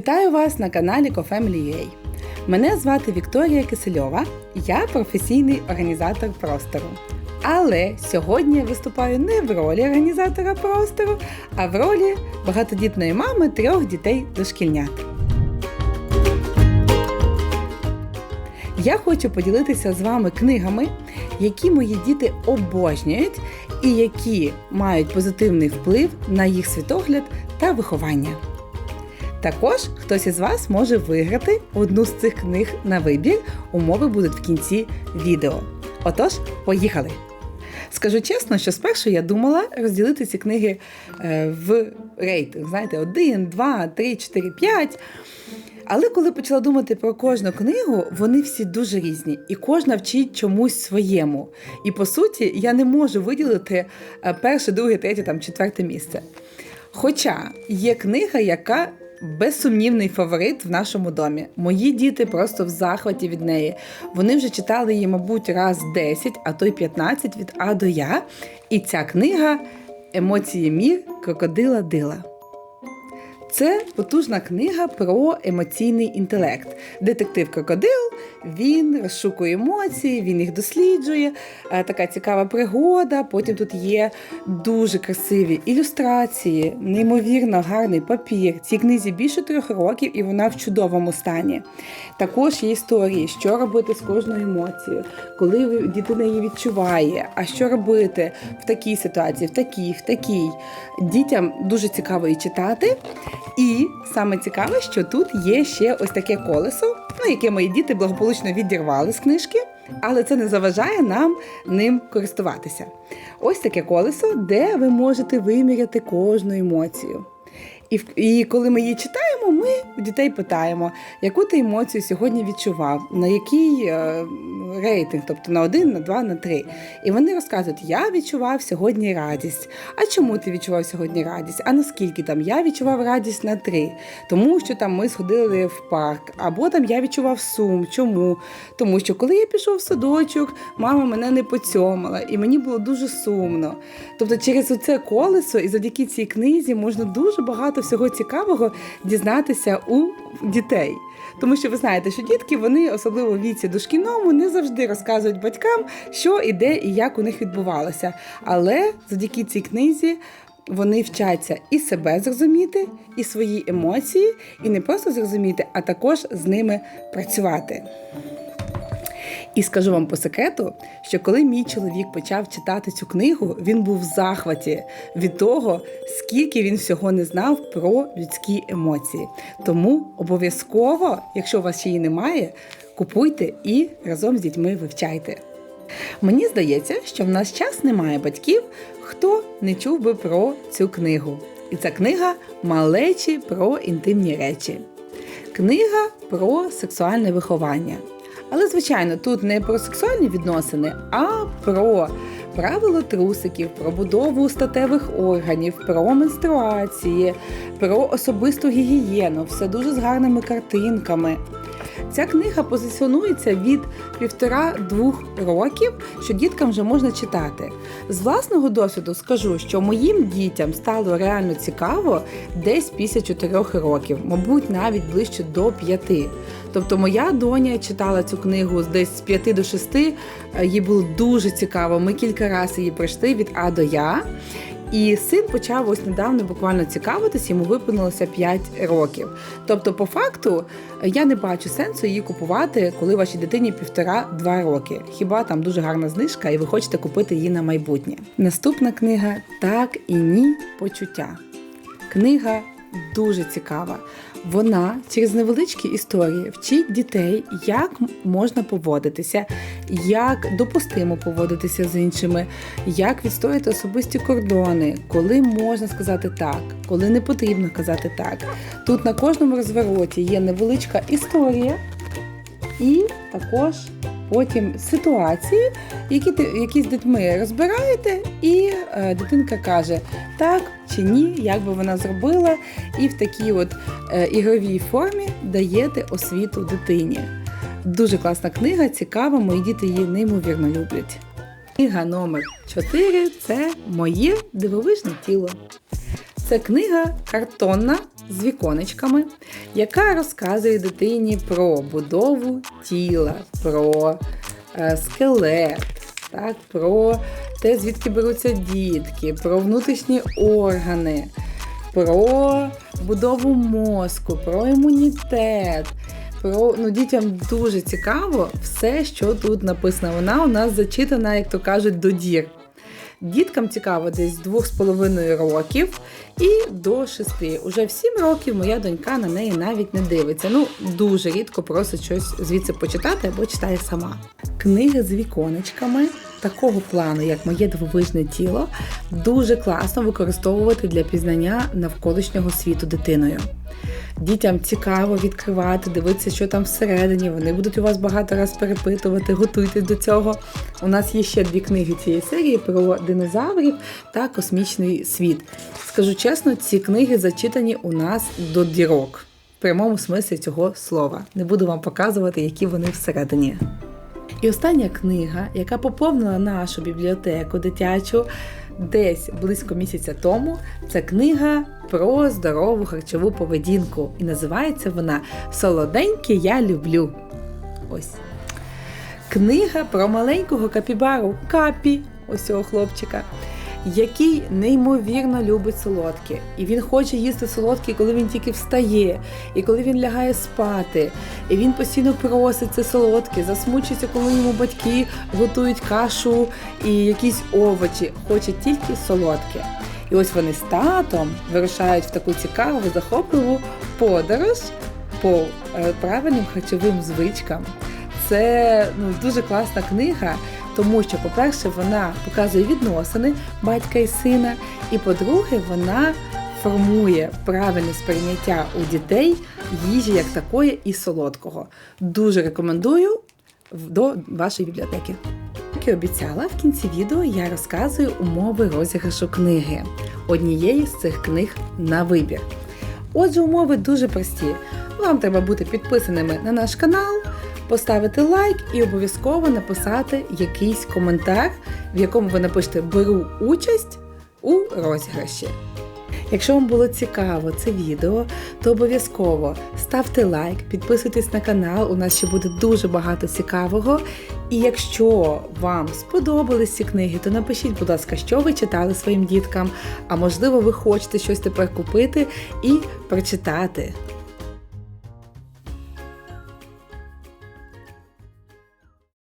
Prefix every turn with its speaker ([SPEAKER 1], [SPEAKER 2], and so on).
[SPEAKER 1] Вітаю вас на каналі CoFamily.ua. Мене звати Вікторія Кисельова, я професійний організатор простору. Але сьогодні я виступаю не в ролі організатора простору, а в ролі багатодітної мами трьох дітей дошкільнят. Я хочу поділитися з вами книгами, які мої діти обожнюють і які мають позитивний вплив на їх світогляд та виховання. Також хтось із вас може виграти одну з цих книг на вибір. Умови будуть в кінці відео. Отож, поїхали! Скажу чесно, що спершу я думала розділити ці книги е, в рейтинг. Знаєте, 1, 2, 3, 4, 5. Але коли почала думати про кожну книгу, вони всі дуже різні, і кожна вчить чомусь своєму. І по суті, я не можу виділити е, перше, друге, третє, там четверте місце. Хоча є книга, яка безсумнівний фаворит в нашому домі. Мої діти просто в захваті від неї. Вони вже читали її, мабуть, раз 10, а то й 15 від А до Я. І ця книга Емоції мір крокодила Дила. Це потужна книга про емоційний інтелект. Детектив Крокодил він розшукує емоції, він їх досліджує. Е, Така цікава пригода. Потім тут є дуже красиві ілюстрації, неймовірно гарний папір. Цій книзі більше трьох років, і вона в чудовому стані. Також є історії, що робити з кожною емоцією, коли дитина її відчуває, а що робити в такій ситуації, в такій, в такій. Дітям дуже цікаво її читати. І саме цікаве, що тут є ще ось таке колесо, ну, яке мої діти благополучно відірвали з книжки, але це не заважає нам ним користуватися. Ось таке колесо, де ви можете виміряти кожну емоцію. І, і коли ми її читаємо, ми у дітей питаємо, яку ти емоцію сьогодні відчував, на який е, рейтинг, тобто на один, на два, на три. І вони розказують, я відчував сьогодні радість. А чому ти відчував сьогодні радість? А наскільки там я відчував радість на три? Тому що там ми сходили в парк, або там я відчував сум. Чому? Тому що коли я пішов в садочок, мама мене не поцьомала, і мені було дуже сумно. Тобто, через оце колесо і завдяки цій книзі можна дуже багато всього цікавого дізнатися у дітей. Тому що ви знаєте, що дітки вони, особливо в віці дошкільному, не завжди розказують батькам, що і де і як у них відбувалося. Але завдяки цій книзі вони вчаться і себе зрозуміти, і свої емоції, і не просто зрозуміти, а також з ними працювати. І скажу вам по секрету, що коли мій чоловік почав читати цю книгу, він був в захваті від того, скільки він всього не знав про людські емоції. Тому обов'язково, якщо у вас її немає, купуйте і разом з дітьми вивчайте. Мені здається, що в нас час немає батьків, хто не чув би про цю книгу. І ця книга Малечі про інтимні речі. Книга про сексуальне виховання. Але, звичайно, тут не про сексуальні відносини, а про правила трусиків, про будову статевих органів, про менструації, про особисту гігієну. Все дуже з гарними картинками. Ця книга позиціонується від півтора-двох років, що діткам вже можна читати. З власного досвіду скажу, що моїм дітям стало реально цікаво десь після 4 років, мабуть, навіть ближче до 5. Тобто моя доня читала цю книгу десь з 5 до 6, е, їй було дуже цікаво. Ми кілька разів її пройшли від А до Я. І син почав ось недавно буквально цікавитись, йому виповнилося 5 років. Тобто, по факту, я не бачу сенсу її купувати, коли вашій дитині півтора-два роки. Хіба там дуже гарна знижка, і ви хочете купити її на майбутнє. Наступна книга Так і ні почуття. Книга дуже цікава. Вона через невеличкі історії вчить дітей, як можна поводитися, як допустимо поводитися з іншими, як відстояти особисті кордони, коли можна сказати так, коли не потрібно казати так. Тут на кожному розвороті є невеличка історія і також потім ситуації, які, які з дітьми розбираєте, і е, дитинка каже так чи ні, як би вона зробила, і в такій от е, ігровій формі даєте освіту дитині. Дуже класна книга, цікава, мої діти її неймовірно люблять. Книга номер 4 це Моє дивовижне тіло. Це книга картонна, з віконечками, яка розказує дитині про будову тіла, про е, скелет, так, про те, звідки беруться дітки, про внутрішні органи, про будову мозку, про імунітет. Про ну дітям дуже цікаво все, що тут написано. Вона у нас зачитана, як то кажуть, до дір. Діткам цікаво десь з 2,5 років і до 6. Уже в 7 років моя донька на неї навіть не дивиться. Ну, дуже рідко просить щось звідси почитати або читає сама. Книги з віконечками такого плану, як моє дивовижне тіло, дуже класно використовувати для пізнання навколишнього світу дитиною. Дітям цікаво відкривати, дивитися, що там всередині. Вони будуть у вас багато раз перепитувати, готуйтесь до цього. У нас є ще дві книги цієї серії про динозаврів та космічний світ. Скажу чесно, ці книги зачитані у нас до дірок. В прямому смислі цього слова. Не буду вам показувати, які вони всередині. І остання книга, яка поповнила нашу бібліотеку дитячу десь близько місяця тому, це книга про здорову харчову поведінку. І називається вона Солоденьке я люблю. Ось. Книга про маленького капібару Капі, ось цього хлопчика, який неймовірно любить солодке. І він хоче їсти солодке, коли він тільки встає, і коли він лягає спати. І він постійно просить це солодке, засмучується, коли йому батьки готують кашу і якісь овочі. Хоче тільки солодке. І ось вони з татом вирушають в таку цікаву, захопливу подорож по е, правильним харчовим звичкам. Це ну, дуже класна книга, тому що, по-перше, вона показує відносини батька і сина, і по-друге, вона формує правильне сприйняття у дітей їжі як такої і солодкого. Дуже рекомендую до вашої бібліотеки. Як і обіцяла, в кінці відео я розказую умови розіграшу книги. Однієї з цих книг на вибір. Отже, умови дуже прості. Вам треба бути підписаними на наш канал, поставити лайк і обов'язково написати якийсь коментар, в якому ви напишете Беру участь у розіграші. Якщо вам було цікаво це відео, то обов'язково ставте лайк, підписуйтесь на канал, у нас ще буде дуже багато цікавого. І якщо вам сподобались ці книги, то напишіть, будь ласка, що ви читали своїм діткам, а можливо, ви хочете щось тепер купити і прочитати.